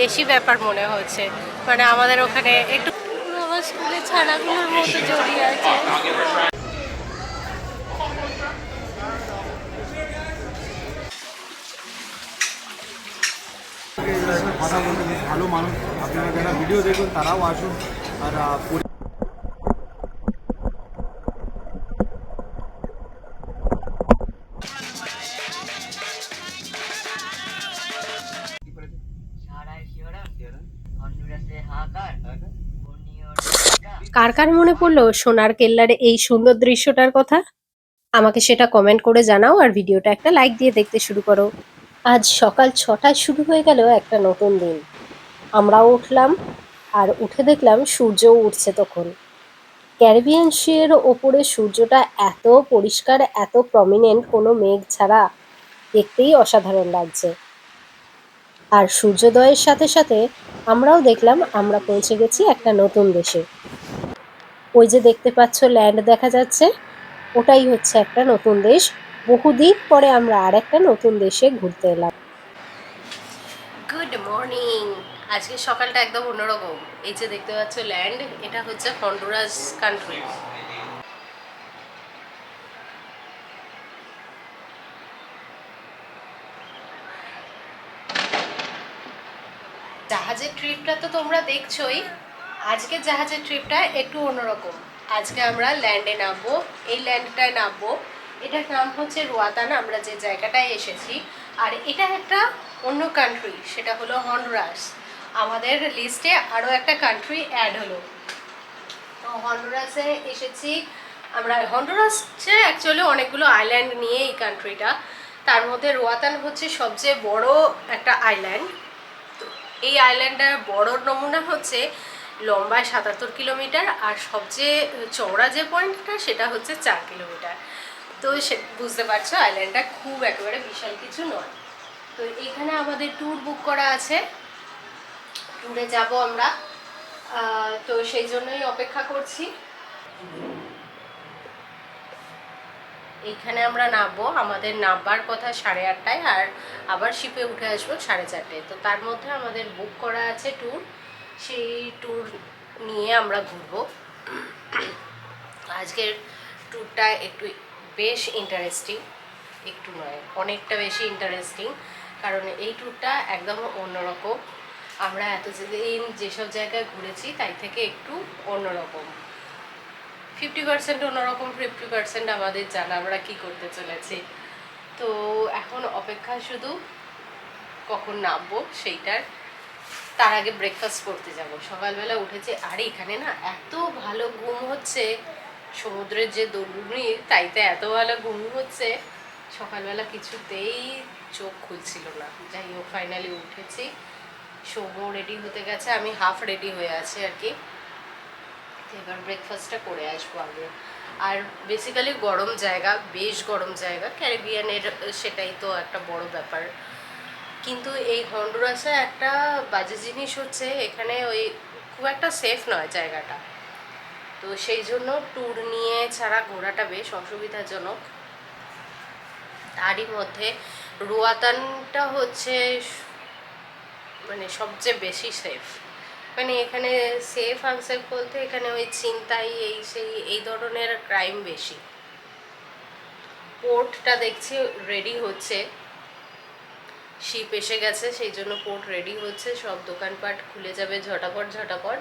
দেশি ব্যাপার মনে হচ্ছে। মানে আমাদের ওখানে একটু আমার ছানাগুলোর মতো জড়িয়ে আছে। কথা বলতে ভালো মানুষ। আপনারা যারা ভিডিও দেখুন তারাও আসুন। আর কার কার মনে পড়ল সোনার কেল্লার এই সুন্দর দৃশ্যটার কথা? আমাকে সেটা কমেন্ট করে জানাও আর ভিডিওটা একটা লাইক দিয়ে দেখতে শুরু করো। আজ সকাল ছটায় শুরু হয়ে গেল একটা নতুন দিন। আমরাও উঠলাম আর উঠে দেখলাম সূর্যও উঠছে তখন। ক্যারিবিয়ান সিয়ের ওপরে সূর্যটা এত পরিষ্কার, এত প্রমিনেন্ট কোনো মেঘ ছাড়া দেখতেই অসাধারণ লাগছে। আর সূর্যোদয়ের সাথে সাথে আমরাও দেখলাম আমরা পৌঁছে গেছি একটা নতুন দেশে। ওই যে দেখতে পাচ্ছ ল্যান্ড দেখা যাচ্ছে, ওটাই হচ্ছে একটা নতুন দেশ। বহুদিন পরে আমরা আর একটা নতুন দেশে ঘুরতে এলাম। গুড মর্নিং আজকে সকালটা একদম অন্যরকম। এই যে দেখতে পাচ্ছ ল্যান্ড এটা হচ্ছে হন্ডুরাস কান্ট্রি জাহাজের ট্রিপটা তো তোমরা দেখছোই। আজকের জাহাজের ট্রিপটা একটু অন্যরকম। আজকে আমরা ল্যান্ডে নামবো। এই ল্যান্ডটায় নামবো। এটার নাম হচ্ছে রোয়াতান আমরা যে জায়গাটায় এসেছি। আর এটা একটা অন্য কান্ট্রি সেটা হলো হন্ডুরাস আমাদের লিস্টে আরও একটা কান্ট্রি অ্যাড হলো। তো হন্ডুরাসে এসেছি। আমরা হন্ডুরাস হচ্ছে অ্যাকচুয়ালি অনেকগুলো আইল্যান্ড নিয়ে এই কান্ট্রিটা তার মধ্যে রোয়াতান হচ্ছে সবচেয়ে বড় একটা আইল্যান্ড এই আইল্যান্ডের বড় নমুনা হচ্ছে লম্বায় সাতাত্তর কিলোমিটার আর সবচেয়ে চওড়া যে পয়েন্টটা, সেটা হচ্ছে চার কিলোমিটার। তো সে, বুঝতে পারছ আইল্যান্ডটা খুব একেবারে বিশাল কিছু নয়। তো এখানে আমাদের ট্যুর বুক করা আছে। ট্যুরে যাব আমরা। তো সেই জন্যই অপেক্ষা করছি। এইখানে আমরা নামবো। আমাদের নামবার কথা সাড়ে আটটায়, আর আবার শিপে উঠে আসব সাড়ে চারটে তো তার মধ্যে আমাদের বুক করা আছে ট্যুর সেই ট্যুর নিয়ে আমরা ঘুরবো। আজকের ট্যুরটা একটু বেশ ইন্টারেস্টিং একটু নয়, অনেকটা বেশি ইন্টারেস্টিং কারণ এই ট্যুরটা একদম অন্যরকম। আমরা এত এতদিন যেসব জায়গায় ঘুরেছি, তাই থেকে একটু অন্যরকম। ফিফটি পার্সেন্ট অন্যরকম ফিফটি পার্সেন্ট আমাদের জানা আমরা কী করতে চলেছি। তো এখন অপেক্ষা শুধু কখন নামবো সেইটার তার আগে ব্রেকফাস্ট করতে যাব। সকালবেলা উঠেছে, আর এখানে না এত ভালো ঘুম হচ্ছে, সমুদ্রের যে দরুনি তাইতে এত ভালো ঘুম হচ্ছে। সকালবেলা কিছুতেই চোখ খুলছিল না। যাই হোক ফাইনালি উঠেছি। সৌম্য রেডি হতে গেছে, আমি হাফ রেডি হয়ে আছি আর কি। এবার ব্রেকফাস্টটা করে আসব আগে। আর বেসিক্যালি গরম জায়গা, বেশ গরম জায়গা। ক্যারিবিয়ানের সেটাই তো একটা বড় ব্যাপার। কিন্তু এই হন্ডুরাসে একটা বাজে জিনিস হচ্ছে, এখানে ওই খুব একটা সেফ নয় জায়গাটা। তো সেই জন্য ট্যুর নিয়ে ছাড়া ঘোরাটা বেশ অসুবিধাজনক। তারই মধ্যে রুয়াতানটা হচ্ছে মানে সবচেয়ে বেশি সেফ মানে এখানে সেফ আনসেফ বলতে এখানে ওই চিন্তাই এই সেই, এই ধরনের ক্রাইম বেশি। পোর্টটা দেখছি রেডি হচ্ছে। শিপ এসে গেছে সেই জন্য পোর্ট রেডি হচ্ছে। সব দোকানপাট খুলে যাবে ঝটাপট ঝটাপট।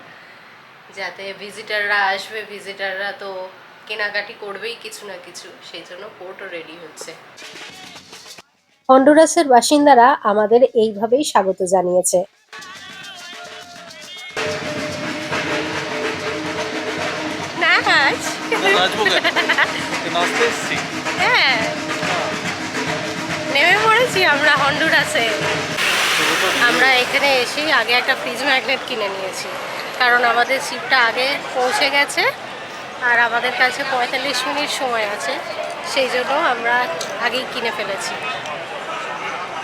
যাতে ভিজিটাররা আসবে ভিজিটাররা তো কেনাকাটি করবেই কিছু না কিছু সেই জন্য পোর্টও রেডি হচ্ছে। হন্ডুরাসের বাসিন্দারা আমাদের এইভাবেই স্বাগত জানিয়েছে। নাচ নাচবো কেন নাচতে এসছি। হ্যাঁ। নেমে পড়েছি আমরা হন্ডুরাসে। আমরা এখানে এসেই আগে একটা ফ্রিজ ম্যাগনেট কিনে নিয়েছি। কারণ আমাদের শিপটা আগে পৌঁছে গেছে আর আমাদের কাছে পঁয়তাল্লিশ মিনিট সময় আছে। সেই জন্য আমরা আগেই কিনে ফেলেছি।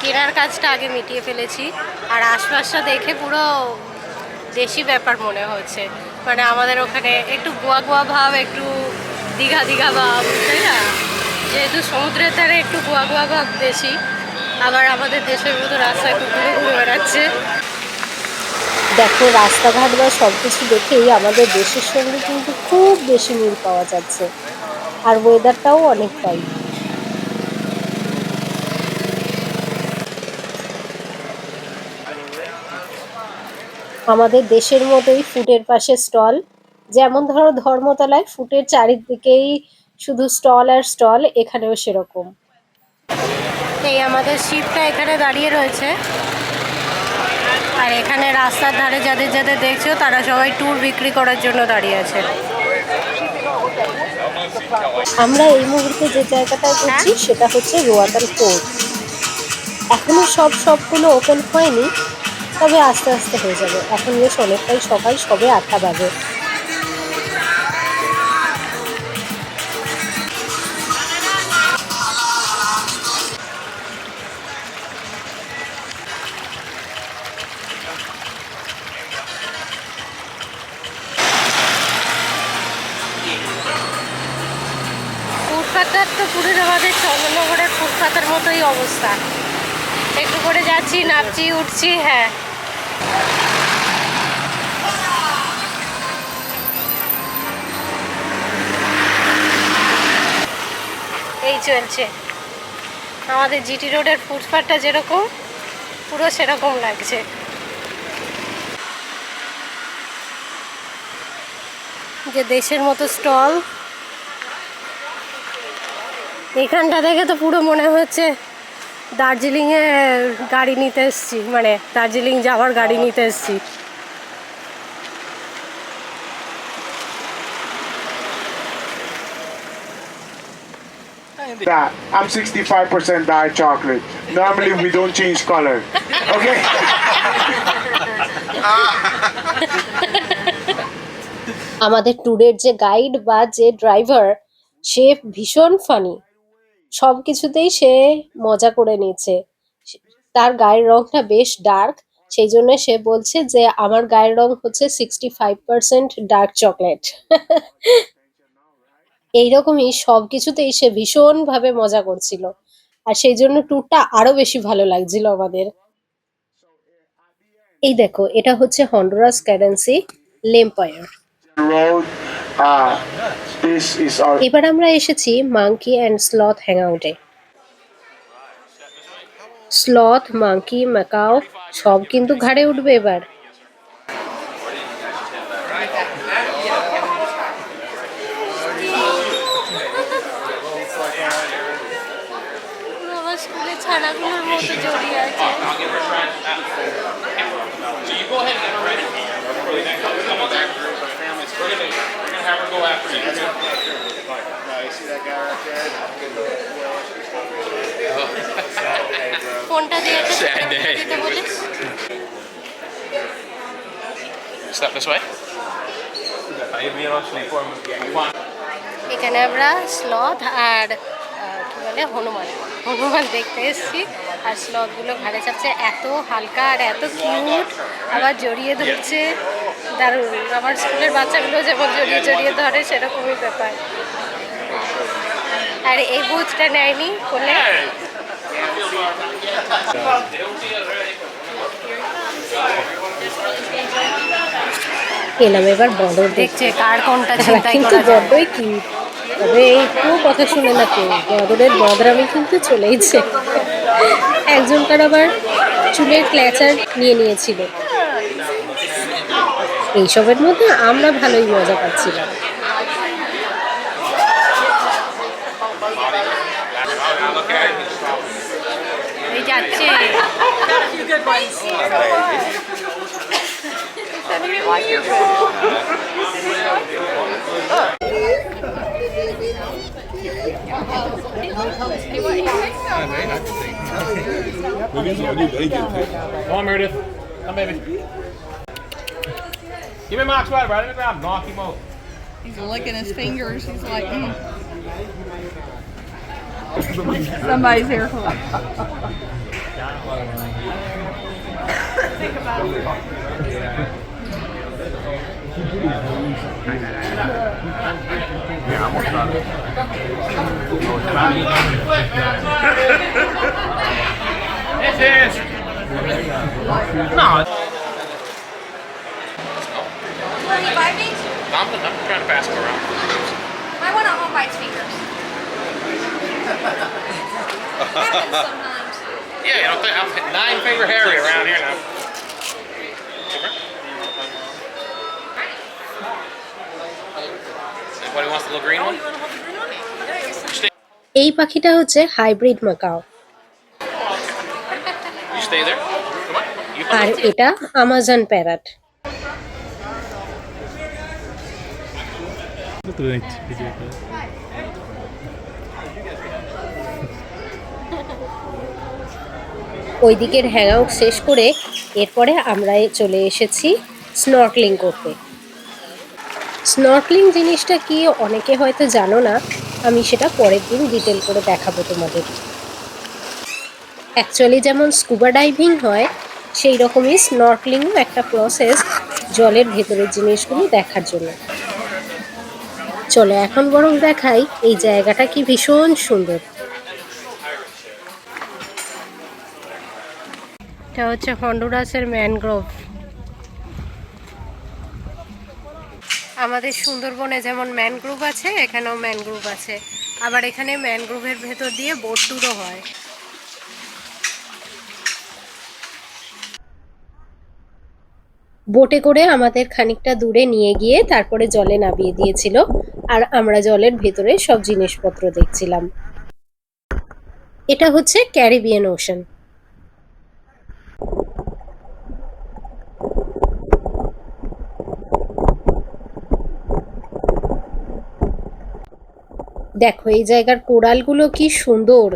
কেনার কাজটা আগে মিটিয়ে ফেলেছি। আর আশপাশটা দেখে পুরো দেশি ব্যাপার মনে হচ্ছে। মানে আমাদের ওখানে একটু গোয়া গোয়া ভাব, একটু দীঘা দীঘা ভাব, তাই না? যেহেতু সমুদ্রের ধারে একটু গোয়া গোয়া ভাব বেশি, আবার আমাদের দেশের মতো রাস্তায় কুকুরে ঘুরে বেড়াচ্ছে। দেখো, রাস্তাঘাট বা সব কিছু দেখেই আমাদের দেশের সঙ্গে কিন্তু খুব বেশি মিল পাওয়া যাচ্ছে। আর ওয়েদারটাও অনেকটাই। আমাদের দেশের মতোই ফুটের পাশে স্টল। যেমন ধরো, ধর্মতলায় ফুটের চারিদিকেই শুধু স্টল আর স্টল এখানেও সেরকম। এই আমাদের শিপটা এখানে দাঁড়িয়ে রয়েছে। আর এখানে রাস্তার ধারে যাদের যাদের দেখছ তারা সবাই ট্যুর বিক্রি করার জন্য দাঁড়িয়ে আছে। আমরা এই মুহূর্তে যে জায়গাটায় ঘুরছি সেটা হচ্ছে রোয়াতাল পোর্ট এখনও সব সবগুলো ওপেন হয়নি তবে আস্তে আস্তে হয়ে যাবে। এখন বেশ অনেকটাই সকাল সবে আটটা বাজে। উঠছি হ্যাঁ। এই চলছে। আমাদের জিটি রোডের ফুটপাথটা যেরকম, পুরো সেরকম লাগছে। যে দেশের মতো স্টল। এখানটা দেখে তো পুরো মনে হচ্ছে দার্জিলিংয়ে গাড়ি নিতে এসছি মানে দার্জিলিং যাওয়ার গাড়ি নিতে এসছি that. I'm 65% dark chocolate. Normally we don't change color. Okay? আমাদের ট্যুরের যে গাইড বা যে ড্রাইভার সে ভীষণ ফানি সব কিছুতেই সে মজা করে নিচ্ছে তার গায়ের রংটা বেশ ডার্ক সেই জন্য সে বলছে যে, আমার গায়ের রং হচ্ছে sixty five percent dark chocolate এইরকমই সব কিছুতেই সে ভীষণভাবে মজা করছিল। আর সেই জন্য ট্যুরটা আরও বেশি ভালো লাগছিল আমাদের। এই দেখো, এটা হচ্ছে Honduras currency lempira Road. Uh, this is our এবার আমরা এসেছি মাঙ্কি অ্যান্ড স্লথ হ্যাংআউটে স্লথ মাঙ্কি ম্যাকাও সব কিন্তু ঘাড়ে উঠবে এবার। ছানাগুলোর মতো জড়িয়ে আছে। ফোনটা দিয়ে Sad day. দিতে বলিস Step this way. এখানে আমরা স্লথ আর আহ, কি বলে হনুমান। হনুমান দেখতে এসেছি। আর স্লথগুলো ঘাড়ে চাপছে। এত হালকা আর এত কিউট আবার জড়িয়ে ধরছে। দারুণ। আমার স্কুলের বাচ্চাগুলো যেমন জড়িয়ে জড়িয়ে ধরে সেরকমই ব্যাপার। আর এই বুথটা নেয়নি কোলে এলাম এবার বদর দেখছে কার কোনটা চিন্তা কিন্তু বড্ডই কিউট তবে একটু কথা শুনে না কেউ। বদরের বদরামি কিন্তু চলেইছে। একজনকার আবার চুলের ক্ল্যাচার নিয়ে নিয়েছিল। এইসবের মধ্যে আমরা ভালোই মজা পাচ্ছিলাম Come on, Meredith. Come, baby. Give me Mark's right, right? Let me grab knock him out. He's licking his fingers. He's like, mm. somebody's here. This is. No. Want to buy me? I'm, I'm trying to pass it around. I want to hold by its fingers. Happens sometimes. Yeah, you know, I'm nine finger Harry around here now. Anybody wants the little green one? Stay, এই পাখিটা হচ্ছে hybrid macaw you stay there. Come You আর এটা Amazon ওই দিকের hang শেষ করে এরপরে আমরা চলে এসেছি স্নর্কলিং করতে। স্নর্কলিং জিনিসটা কি অনেকে হয়তো জানো না, আমি সেটা পরের দিন ডিটেল করে দেখাবো তোমাদের। অ্যাকচুয়ালি যেমন স্কুবা ডাইভিং হয়, সেই রকমই স্নর্কলিংও একটা প্রসেস জলের ভেতরের জিনিসগুলো দেখার জন্য। চলো এখন বরং দেখাই এই জায়গাটা কি ভীষণ সুন্দর। এটা হচ্ছে হন্ডুরাসের ম্যানগ্রোভ। আমাদের সুন্দরবনে যেমন ম্যানগ্রোভ আছে, এখানেও ম্যানগ্রোভ আছে। আবার এখানে ম্যানগ্রোভের ভেতর দিয়ে বোট ট্যুরও হয়। বোটে করে আমাদের খানিকটা দূরে নিয়ে গিয়ে তারপরে জলে নামিয়ে দিয়েছিল। আর আমরা জলের ভেতরে সব জিনিসপত্র দেখছিলাম। এটা হচ্ছে ক্যারিবিয়ান ওশান। দেখো, এই জায়গার কোরালগুলো কি সুন্দর।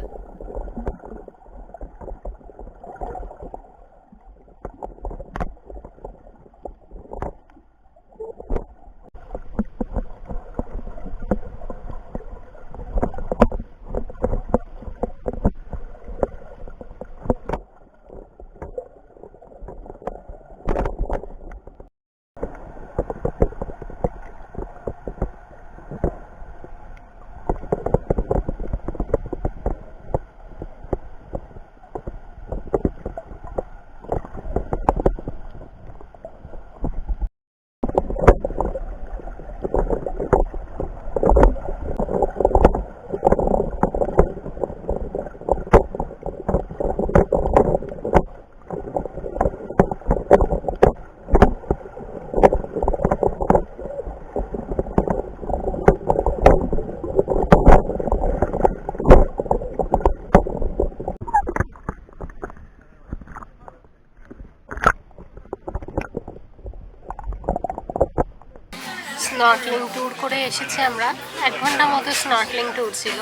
স্নর্কলিং ট্যুর করে এসেছি আমরা। এক ঘণ্টা মতো স্নর্কলিং ট্যুর ছিল।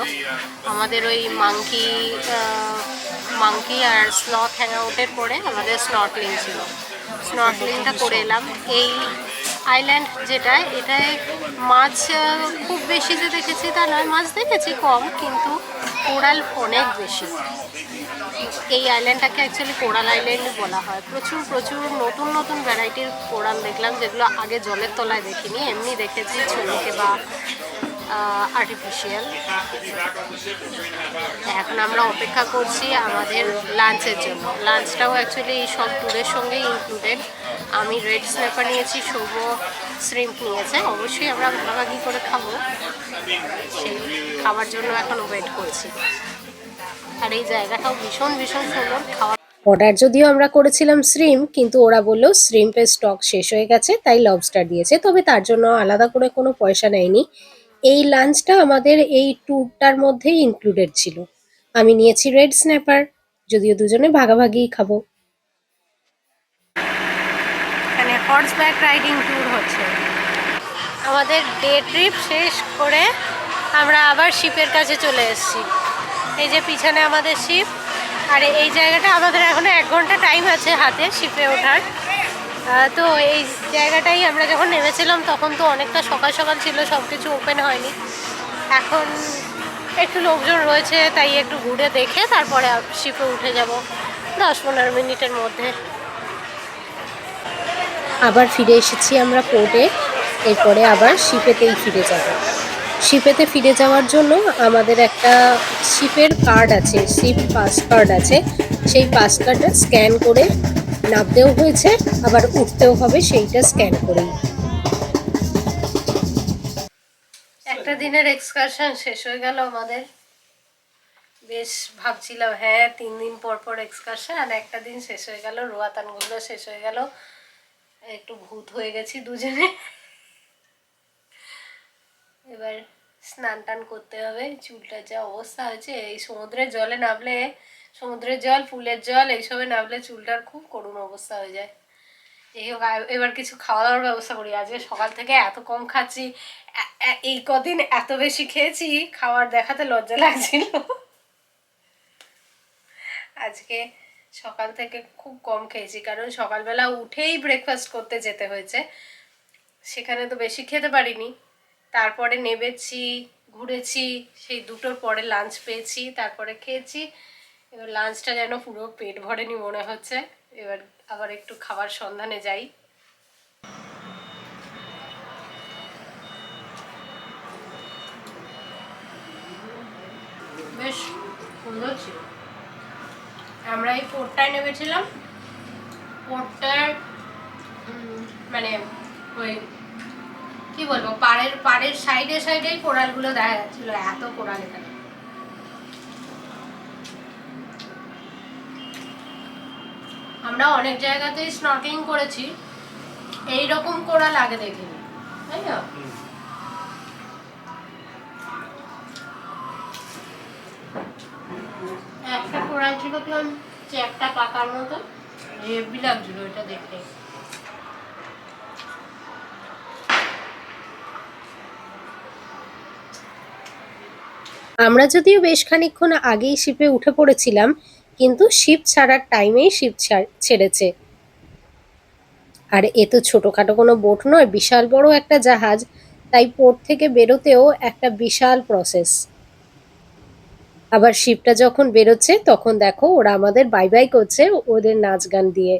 আমাদের ওই মাংকি মাংকি আর স্লথ হ্যাং আউটের পরে আমাদের স্নর্কলিং ছিল। স্নর্কলিংটা করে এলাম। এই আইল্যান্ড যেটা, এটায় মাছ খুব বেশি যে দেখেছি তা নয়, মাছ দেখেছি কম, কিন্তু কোরাল অনেক বেশি। এই আইল্যান্ডটাকে অ্যাকচুয়ালি কোরাল আইল্যান্ড বলা হয়। প্রচুর প্রচুর নতুন নতুন ভ্যারাইটির কোরাল দেখলাম, যেগুলো আগে জলের তলায় দেখিনি, এমনি দেখেছি ছবিতে বা আর্টিফিশিয়াল এখন আমরা অপেক্ষা করছি আমাদের লাঞ্চের জন্য। লাঞ্চটাও অ্যাকচুয়ালি এই সব ট্যুরের সঙ্গে ইনক্লুডেড আমি রেড স্ন্যাপার নিয়েছি সৌম শ্রিম্প নিয়েছে। অবশ্যই আমরা ভাগাভাগি করে খাব। সেই খাবার জন্য এখন ওয়েট করছি। এই জায়গাটাও ভীষণ ভীষণ সুন্দর খাওয়া। অর্ডার যদিও আমরা করেছিলাম শ্রিম কিন্তু ওরা বলল শ্রিম্পের স্টক শেষ হয়ে গেছে তাই লবস্টার দিয়েছে তবে তার জন্য আলাদা করে কোনো পয়সা নেয়নি। এই লাঞ্চটা আমাদের এই ট্যুরটার মধ্যেই ইনক্লুডেড ছিল। আমি নিয়েছি রেড স্ন্যাপার যদিও দুজনে ভাগাভাগি খাব। এখানে হর্সব্যাক রাইডিং ট্যুর হচ্ছে। আমাদের ডে ট্রিপ শেষ করে আমরা আবার শিপের কাছে চলে এসেছি। এই যে পিছনে আমাদের শিপ, আর এই জায়গাটা আমাদের এখনও এক ঘণ্টা টাইম আছে হাতে শিপে ওঠার। তো এই জায়গাটাই আমরা যখন নেমেছিলাম তখন তো অনেকটা সকাল সকাল ছিল সব কিছু ওপেন হয়নি। এখন একটু লোকজন রয়েছে, তাই একটু ঘুরে দেখে তারপরে শিপে উঠে যাব দশ পনেরো মিনিটের মধ্যে। আবার ফিরে এসেছি আমরা পোর্টে এরপরে আবার শিপেতেই ফিরে যাব। শিপেতে ফিরে যাওয়ার জন্য আমাদের একটা শিপের কার্ড আছে, শিপ পাস কার্ড আছে। সেই পাস কার্ডটা স্ক্যান করে নামতেও হয়েছে, আবার উঠতেও হবে, সেইটা স্ক্যান করেই। একটা দিনের এক্সকারশন শেষ হয়ে গেল আমাদের। বেশ ভাবছিলাম হ্যাঁ তিন দিন পর পর এক্সকারশন আর একটা দিন শেষ হয়ে গেল, রোয়াতানগুলো শেষ হয়ে গেল। একটু ভূত হয়ে গেছি দুজনে। এবার স্নান টান করতে হবে, চুলটা যা অবস্থা হয়েছে, এই সমুদ্রের জলে নামলে, সমুদ্রের জল, ফুলের জল, এইসবে নামলে চুলটার খুব করুণ অবস্থা হয়ে যায়। এই হোক এবার কিছু খাওয়া দাওয়ার ব্যবস্থা করি। আজকে সকাল থেকে এত কম খাচ্ছি এই কদিন এত বেশি খেয়েছি, খাওয়ার দেখাতে লজ্জা লাগছিল। আজকে সকাল থেকে খুব কম খেয়েছি, কারণ সকালবেলা উঠেই ব্রেকফাস্ট করতে যেতে হয়েছে। সেখানে তো বেশি খেতে পারিনি। তারপরে নেবেছি, ঘুরেছি, সেই দুটোর পরে লাঞ্চ পেয়েছি, তারপরে খেয়েছি। এবার লাঞ্চটা যেন পুরো পেট ভরেনি মনে হচ্ছে। এবার আবার একটু খাবার সন্ধানে যাই। বেশ সুন্দর ছিল। আমরা এই পোর্টটায় নেমেছিলাম। পোর্টটার মানে ওই কি বলব, পাড়ের পাড়ের সাইডে, সাইডেই কোরালগুলো দেখা যাচ্ছিল, এত কোরাল এখানে। আমরা অনেক জায়গাতেই স্নকিং করেছি এই রকম কোরাল আগে দেখিনি, তাই না? একটা কোরাল ছিল যে একটা পাকার মতো, হেভি লাগছিল এটা দেখতে। আমরা যদিও বেশ খানিকক্ষণ আগেই শিপে উঠে পড়েছিলাম, কিন্তু শিপ ছাড়ার টাইমেই শিপ ছেড়েছে। আর এ তো ছোটোখাটো কোনো বোট নয়, বিশাল বড় একটা জাহাজ, তাই পোর্ট থেকে বেরোতেও একটা বিশাল প্রসেস আবার শিপটা যখন বেরোচ্ছে, তখন দেখো ওরা আমাদের বাই বাই করছে ওদের নাচ গান দিয়ে।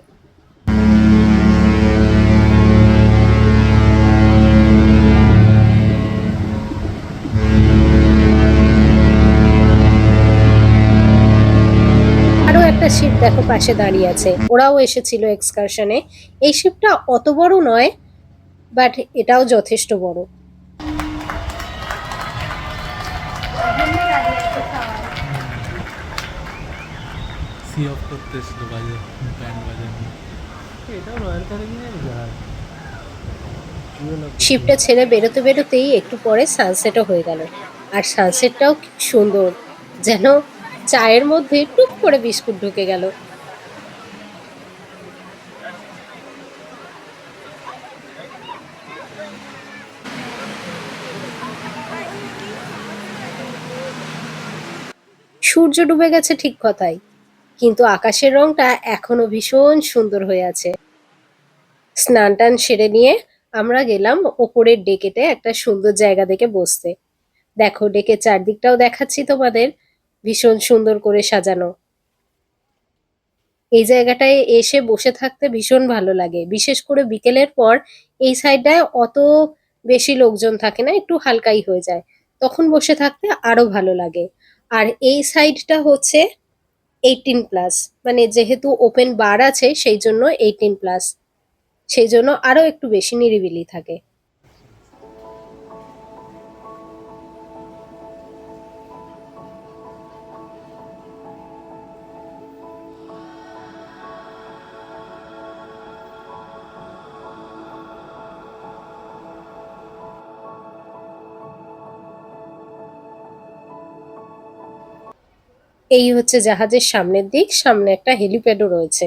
দেখো পাশে দাঁড়িয়ে আছে। ওরাও এসেছিল এক্সকারশনে এই শিপটা অত বড় নয় বাট এটাও যথেষ্ট বড়। সি অফ করতেছিল বাজে ব্যান্ড বাজানো এটাও রয়্যাল ক্যারিবিয়ানের জাহাজ। শিপটা ছেড়ে বেরোতে বেরোতেই একটু পরে সানসেটও হয়ে গেল। আর সানসেটটাও কি সুন্দর যেন চায়ের মধ্যে টুক করে বিস্কুট ঢুকে গেল। সূর্য ডুবে গেছে ঠিক কথাই, কিন্তু আকাশের রংটা এখনও ভীষণ সুন্দর হয়ে আছে। স্নান টান সেরে নিয়ে আমরা গেলাম ওপরের ডেকেতে একটা সুন্দর জায়গা দেখে বসতে। দেখো ডেকে চারদিকটাও দেখাচ্ছি তোমাদের। ভীষণ সুন্দর করে সাজানো। এই জায়গাটায় এসে বসে থাকতে ভীষণ ভালো লাগে। বিশেষ করে বিকেলের পর এই সাইডটায় অত বেশি লোকজন থাকে না, একটু হালকাই হয়ে যায়। তখন বসে থাকতে আরও ভালো লাগে। আর এই সাইডটা হচ্ছে এইটিন প্লাস। মানে যেহেতু ওপেন বার আছে, সেই জন্য এইটিন প্লাস। সেই জন্য আরও একটু বেশি নিরিবিলি থাকে। এই হচ্ছে জাহাজের সামনের দিক সামনে একটা হেলিপ্যাডও রয়েছে।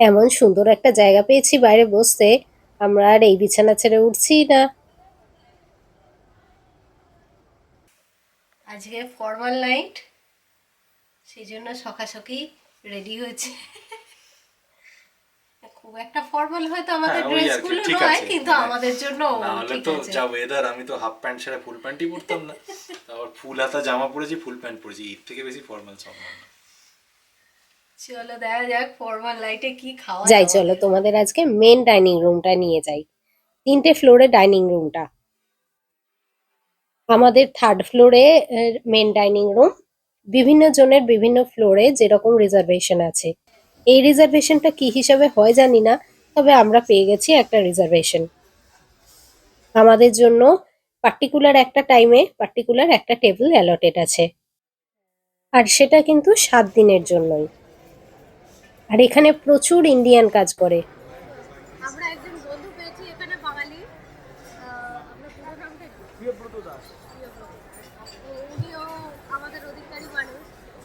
এমন সুন্দর একটা জায়গা পেয়েছি বাইরে বসতে। আমরা আর এই বিছানা ছেড়ে উঠছি না। আজকে ফর্মাল নাইট সেই জন্য সকাশকি রেডি হয়েছে। খুব একটা ফর্মাল হয়তো আমাদের হ্যাঁ, ড্রেসগুলো নয় কিন্তু মানে আমাদের জন্য না হলে ঠিক তো যা ওয়েদার আমি তো হাফ প্যান্ট ছাড়া ফুল প্যান্টই পরতাম না। তারপর ফুল হাতা জামা পরেছি ফুল প্যান্ট পরেছি এর থেকে বেশি ফর্মাল সম্ভব না। চলো দেখা যাক ফর্মাল লাইটে কি খাওয়া যাই চলো তোমাদের আজকে মেন ডাইনিং রুমটা নিয়ে যাই। তিনটে ফ্লোরে ডাইনিং রুমটা আমাদের থার্ড ফ্লোরে মেন ডাইনিং রুম বিভিন্ন জনের বিভিন্ন ফ্লোরে যেরকম রিজার্ভেশন আছে। এই রিজার্ভেশনটা কি হিসাবে হয় জানি না তবে আমরা পেয়ে গেছি একটা রিজার্ভেশন আমাদের জন্য পার্টিকুলার একটা টাইমে পার্টিকুলার একটা টেবিল অ্যালটেড আছে। আর সেটা কিন্তু সাত দিনের জন্যই। আর এখানে প্রচুর ইন্ডিয়ান কাজ করে। আমরা একজন বন্ধু পেয়েছি এখানে বাঙালি। আমরা পুরো নামটা প্রিয়ব্রত দাস। উনিও আমাদের অধিকারী মানুষ।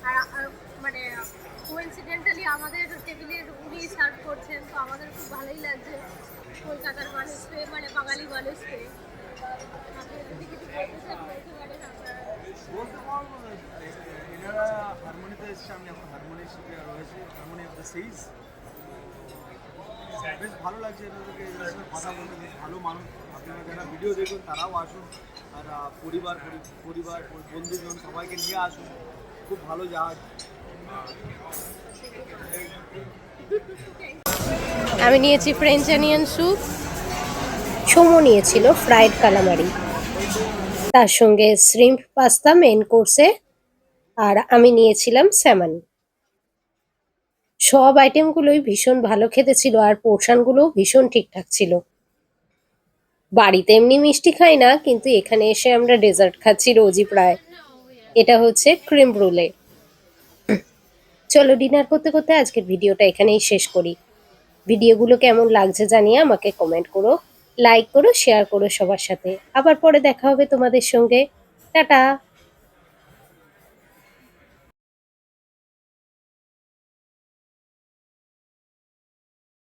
আর মানে কোইন্সিডেন্টালি আমাদের টেবিলের উনি সার্ভ করছেন তো আমাদের খুব ভালোই লাগছে। কলকাতার মানুষ পেয়ে মানে বাঙালি মানুষ পেয়ে। যদি কিছু বলতে চান বলতে পারেন হারমোনিতে এসছে আমি এখন হারমোনি শিখে রয়েছে হারমোনি অফ দ্য সেইজ বেশ ভালো লাগছে এদের সঙ্গে কথা বলতে বেশ ভালো মানুষ। আপনারা যারা ভিডিও দেখুন তারাও আসুন আর পরিবার পরিবার বন্ধুজন সবাইকে নিয়ে আসুন। খুব ভালো জাহাজ আমি নিয়েছি ফ্রেঞ্চ অনিয়ন স্যুপ সমু নিয়েছিল ফ্রাইড কালামারি তার সঙ্গে শ্রিম্প পাস্তা মেন কোর্সে আর আমি নিয়েছিলাম স্যামন। সব আইটেমগুলোই ভীষণ ভালো খেতে ছিল আর পোর্শনগুলোও ভীষণ ঠিকঠাক ছিল। বাড়িতে এমনি মিষ্টি খাই না, কিন্তু এখানে এসে আমরা ডেজার্ট খাচ্ছি রোজই প্রায়। এটা হচ্ছে ক্রিম ব্রুলে। চলো ডিনার করতে করতে আজকের ভিডিওটা এখানেই শেষ করি। ভিডিওগুলো কেমন লাগছে জানিয়ে আমাকে কমেন্ট করো, লাইক করো, শেয়ার করো সবার সাথে। আবার পরে দেখা হবে তোমাদের সঙ্গে। টাটা!